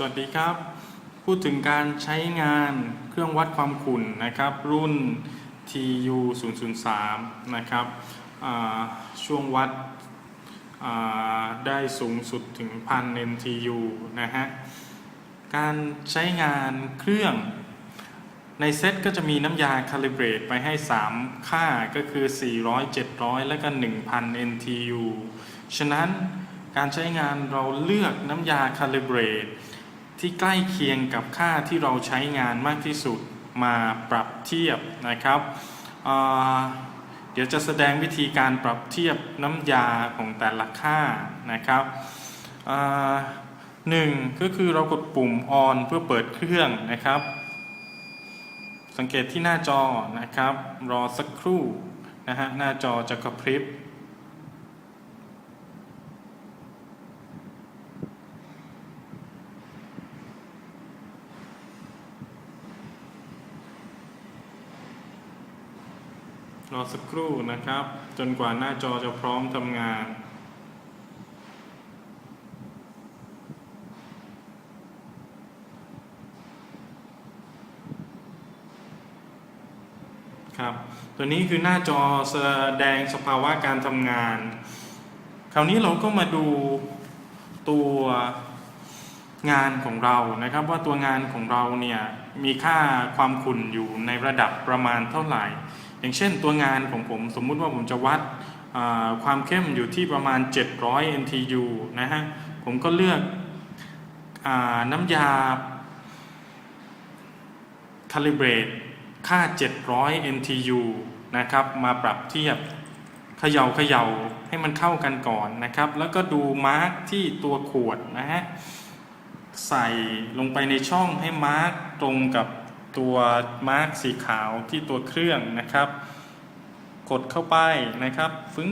สวัสดีครับ พูดถึงการใช้งานเครื่องวัดความขุ่นนะครับ รุ่น TU 0 0 3นะครับช่วงวัดได้สูงสุดถึง1000 NTU นะฮะ การใช้งานเครื่องในเซตก็จะมีน้ำยาคาลิเบรตไปให้ 3 ค่าก็คือ 400 700 และก็ 1000 NTU ฉะนั้นการใช้งานเราเลือกน้ำยาคาลิเบรต ที่ใกล้เคียงกับค่าที่เราใช้งานมากที่สุดมาปรับเทียบนะครับเดี๋ยวจะแสดงวิธีการปรับเทียบน้ำยาของแต่ละค่านะครับหนึ่งก็คือเรากดปุ่ม on เพื่อเปิดเครื่องนะครับ สังเกตที่หน้าจอนะครับ รอสักครู่นะฮะหน้าจอจะกระพริบ รอสักครู่นะครับ จนกว่าหน้าจอจะพร้อมทำงานครับตัวนี้คือหน้าจอแสดงสภาวะการทำงาน คราวนี้เราก็มาดูตัวงานของเรานะครับ ว่าตัวงานของเราเนี่ยมีค่าความขุ่นอยู่ในระดับประมาณเท่าไหร่ อย่างเช่นตัวงานของผมสมมุติว่าผมจะวัดความเข้มอยู่ที่ประมาณ 700 NTU นะฮะ ผมก็เลือกอน้ำยา calibrate ค่า 700 NTU นะครับ มาปรับเทียบเขย่าเขย่าให้มันเข้ากันก่อนนะครับ แล้วก็ดูมาร์กที่ตัวขวดนะฮะ ใส่ลงไปในช่องให้มาร์กตรงกับ ตัวมาร์กสีขาวที่ตัวเครื่องนะครับ กดเข้าไปนะครับฟึ้ง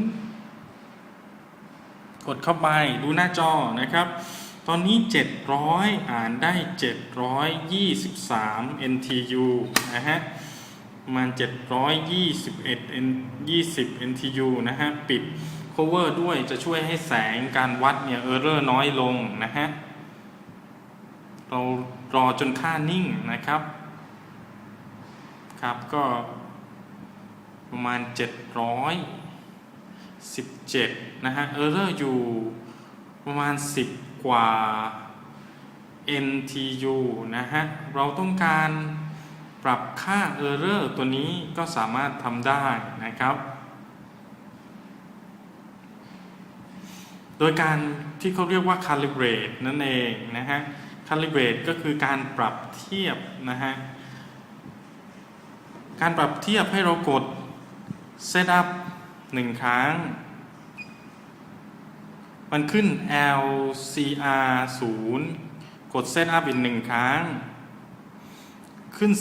กดเข้าไปดูหน้าจอนะครับ ตอนนี้ 700 อ่านได้ 723 NTU นะฮะประมาณ721 N 20 NTU นะฮะ ปิด cover ด้วยจะช่วยให้แสงการวัดเนี่ย error น้อยลงนะฮะ เรารอจนค่านิ่งนะครับ ครับก็ประมาณ 717 นะฮะ error อยู่ประมาณ 10 กว่า NTU นะฮะ เราต้องการปรับค่า error ตัวนี้ก็สามารถทำได้นะครับ โดยการที่เขาเรียกว่า calibrate นั่นเองนะฮะ calibrate ก็คือการปรับเทียบนะฮะ การปรับเทียบให้เรากด setup หนึ่งครั้ง มันขึ้น LCR 0กด setup อีกหนึ่งครั้ง ขึ้น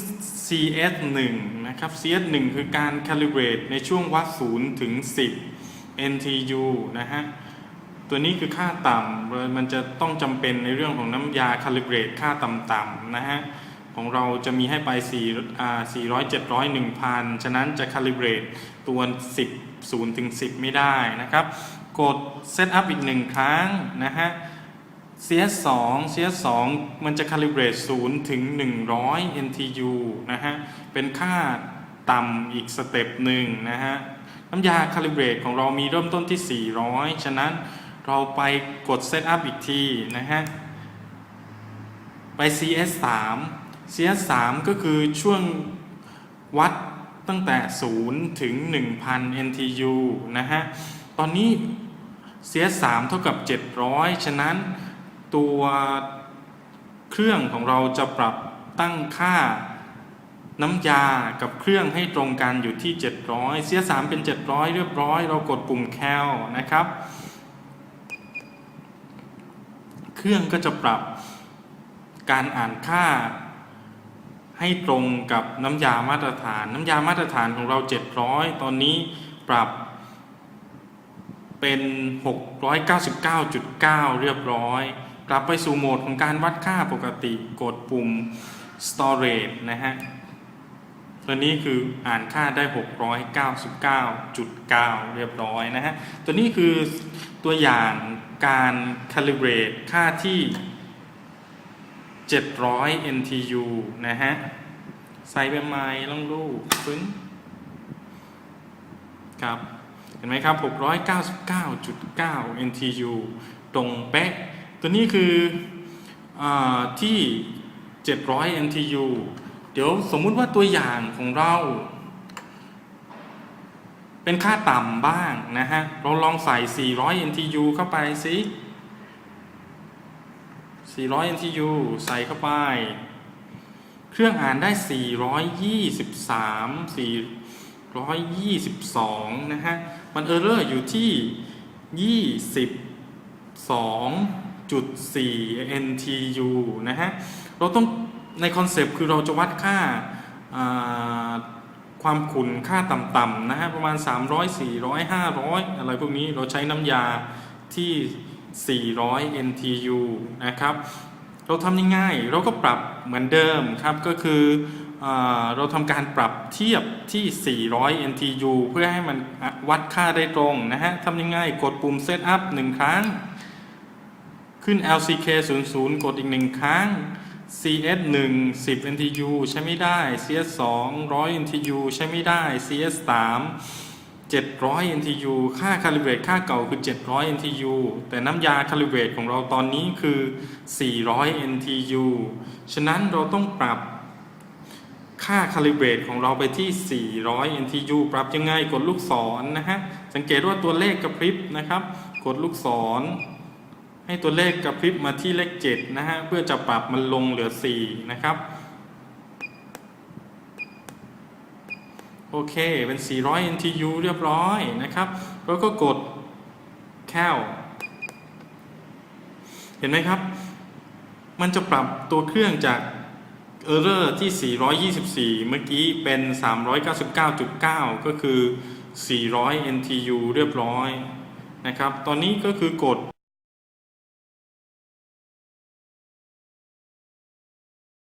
CS 1นะครับ CS 1คือการ calibrate ในช่วงวัด 0 ถึง 10 NTU นะฮะ ตัวนี้คือค่าต่ำมันจะต้องจำเป็นในเรื่องของน้ำยา calibrate ค่าต่ำๆนะฮะ ของเราจะมีให้ไป4อ่า400 700 1000 ฉะนั้นจะ calibrate ตัว 10 0ถึง10 ไม่ได้นะครับ กด set up อีกหนึ่งครั้งนะฮะ CS2 CS2 มันจะ calibrate 0ถึง 100 NTU นะฮะ เป็นค่าต่ำอีกสเต็ปหนึ่งนะฮะ น้ำยา calibrate ของเรามีเริ่มต้นที่ 400 ฉะนั้นเราไปกด set up อีกทีนะฮะ ไป CS3 CS3 ก็คือช่วงวัดตั้งแต่ 0 ถึง 1,000 NTU นะฮะ ตอนนี้ CS3 เท่ากับ 700 ฉะนั้นตัวเครื่องของเราจะปรับตั้งค่าน้ำยากับเครื่องให้ตรงกันอยู่ที่ 700 CS3 เป็น 700 เรียบร้อย เรากดปุ่ม cal นะครับ เครื่องก็จะปรับการอ่านค่า ให้ตรงกับน้ำยามาตรฐาน น้ำยามาตรฐานของเรา 700 ตอนนี้ปรับเป็น 699.9 เรียบร้อย กลับไปสู่โหมดของการวัดค่าปกติกดปุ่ม storage นะฮะตัวนี้คืออ่านค่าได้ 699.9 เรียบร้อยนะฮะ ตัวนี้คือตัวอย่างการ calibrate ค่าที่ 700 NTU นะฮะ ใส่เป็นไม้ลองดูฟึ้นครับ เห็นไหมครับ 699.9 NTU ตรงเป๊ะ ตัวนี้คืออาที่ 700 NTU เดี๋ยวสมมุติว่าตัวอย่างของเรา เป็นค่าต่ำบ้างนะฮะ เราลองใส่ 400 NTU เข้าไปสิ 400 NTU ใส่เข้าไป เครื่องอ่านได้ 423 422 นะฮะ มันเออร์เรอร์อยู่ที่ 22.4 NTU นะฮะ เราต้องในคอนเซปต์คือเราจะวัดค่าอ่าความขุ่นค่าต่ำๆนะฮะ ประมาณ 300 400 500 อะไรพวกนี้เราใช้น้ำยาที่ 400 NTU นะครับ เราทำยังไงเราก็ปรับเหมือนเดิมครับก็คืออเราทำการปรับเทียบที่ 400 NTU เพื่อให้มันวัดค่าได้ตรงนะฮะทำยังไงกดปุ่ม Setup หนึ่งครั้ง ขึ้น LCK 00กดอีกหนึ่งครั้ง CS 1 10 NTU ใช้ไม่ได้ CS 2 100 NTU ใช้ไม่ได้ CS 3 700 NTU ค่า calibrate ค่าเก่าคือ 700 NTU แต่น้ำยา calibrate ของเราตอนนี้คือ 400 NTU ฉะนั้นเราต้องปรับค่า calibrate ของเราไปที่ 400 NTU ปรับยังไงกดลูกศรนนะฮะ สังเกตว่าตัวเลขกระพริบนะครับ กดลูกศร ให้ตัวเลขกระพริบมาที่เลข 7 นะฮะ เพื่อจะปรับมันลงเหลือ 4 นะครับ โอเค เป็น 400 NTU เรียบร้อยนะครับ แล้วก็กด cal เห็นไหมครับ มันจะปรับตัวเครื่องจาก error ที่ 424 เมื่อกี้เป็น 399.9 ก็คือ 400 NTU เรียบร้อยนะครับ ตอนนี้ก็คือกด